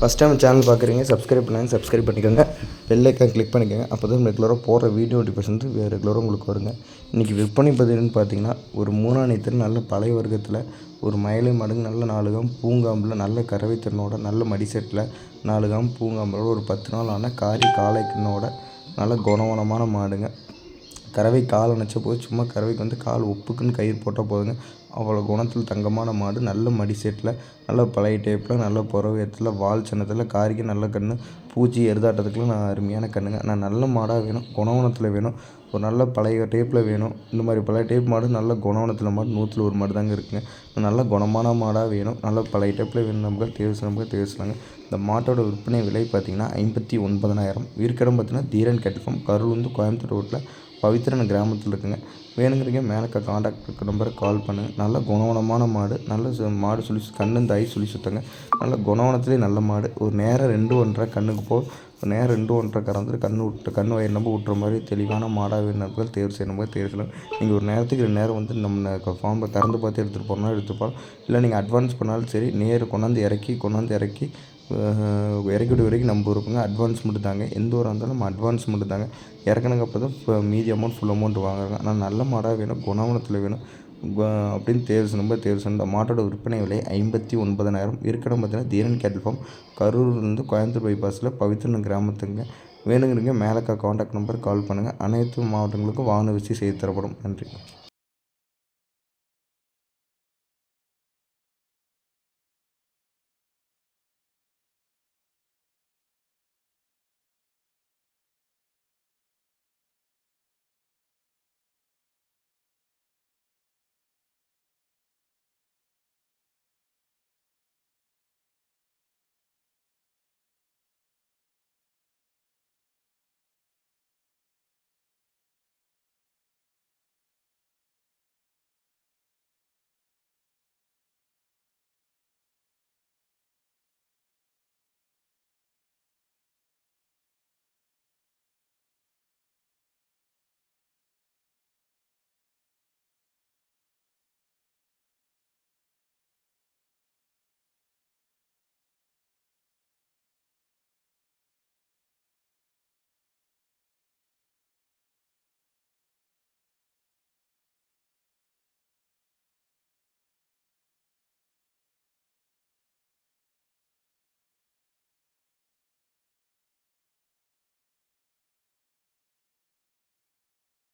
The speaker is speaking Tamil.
ஃபஸ்ட் டைம் சேனல் பார்க்குறீங்க சப்ஸ்கிரைப் பண்ணாங்க சப்ஸ்கிரைப் பண்ணிக்கோங்க. பெல் ஐக்கான் கிளிக் பண்ணிக்கோங்க. அப்போ தான் ரெகுலராக போகிற வீடியோ நோட்டிஃபிகேஷன் வந்து ரெகுலராக உங்களுக்கு வருங்க. இன்றைக்கி விற்பனை பதிவுன்னு பார்த்தீங்கன்னா ஒரு மூணாணியத்தில் நல்ல பழைய வர்க்கத்தில் ஒரு மயிலை மடங்கு நல்ல நாலுகாம் பூங்காம்பில் நல்ல கறவைத்திறனோட நல்ல மடி செட்டில் நாலு ஒரு பத்து நாள் ஆன காரி காளைக்கண்ணோட நல்ல குணவனமான மாடுங்க. கறவை கால் அணைச்ச போது சும்மா கறவைக்கு வந்து கால் உப்புக்குன்னு கயிறு போட்டால் போதுங்க. அவ்வளோ குணத்தில் தங்கமான மாடு நல்ல மடி செட்டில் நல்ல பழைய டேப்பில் நல்ல புறவியத்தில் வால் சின்னத்தில் காரிக்கு நல்ல கன்று பூச்சி எருதாட்டத்துக்குலாம் நான் அருமையான கண்ணுங்க. நான் நல்ல மாடாக வேணும் குணவனத்தில் வேணும் ஒரு நல்ல பழைய டேப்பில் வேணும். இந்த மாதிரி பழைய டேப் மாடு நல்ல குணவனத்தில் மாடு நூற்றில் ஒரு மாடு தாங்க இருக்குங்க. நல்ல குணமான மாடாக வேணும் நல்ல பழைய டேப்பில் வேணும் நமக்கு தேர்வு நமக்கு தேர்வு இந்த மாட்டோட விற்பனை விலை பார்த்திங்கன்னா ஐம்பத்தி ஒன்பதனாயிரம் வீர்க்கடம் பார்த்திங்கன்னா தீரன் கட்டிஃபம் கரூர் வந்து கோயம்புத்தூர் ரோட்டில் பவித்திரன் கிராமத்தில் இருக்குங்க. வேணுங்கிறீங்க மேலக்க காண்டாக்ட் நம்பருக்கு கால் பண்ணுங்கள் நல்ல குணவனமான மாடு நல்ல மாடு சொல்லி கண்ணு தாய் சொல்லி சுத்தங்க. நல்ல குணவனத்துலேயே நல்ல மாடு. ஒரு நேரம் ரெண்டு ஒன்றரை கண்ணுக்கு போ. நேரம் ரெண்டு ஒன்றரை கறந்துட்டு கண்ணு விட்டு கண் வயிறு நம்ப விட்டுற மாதிரி தெளிவான மாடாக வேணுங்கள் தேர்வு செய்யணும். போது தேர்வு செய்யலாம். நீங்கள் ஒரு நேரத்துக்கு ரெண்டு நேரம் வந்து நம்ம ஃபார்மை கறந்து பார்த்து எடுத்துகிட்டு போனால் எடுத்துகிட்டு போகலாம் இல்லை நீங்கள் அட்வான்ஸ் பண்ணாலும் சரி நேர் கொண்டாந்து இறக்கி கொண்டாந்து இறக்கி இறக்கி விட வரைக்கும் நம்ம இருப்போங்க அட்வான்ஸ் மட்டும் தாங்க. எந்த ஒரு இருந்தாலும் நம்ம அட்வான்ஸ் மட்டும் தாங்க. இறக்குனதுக்கு அப்புறம் தான் மீதி அமௌண்ட் ஃபுல் அமௌண்ட் வாங்குறாங்க. ஆனால் நல்ல மாடாக வேணும் குணவனத்தில் வேணும். அப்படின்னு தேர்வு ரொம்ப தேர்வு செய்யணும் இந்த மாட்டோட விற்பனை விலை ஐம்பத்தி ஒன்பதனாயிரம் இருக்கணும் பார்த்தீங்கன்னா தீரன் கேட்டல் ஃபார்ம். கரூர்லேருந்து கோயம்புத்தூர் பைபாஸில் பவித்திரன் கிராமத்துங்க வேணுங்கிறீங்க மேலக்கா காண்டாக்ட் நம்பர் கால் பண்ணுங்கள் அனைத்து மாவட்டங்களுக்கும் வாகன வச்சு செய்து தரப்படும். நன்றி.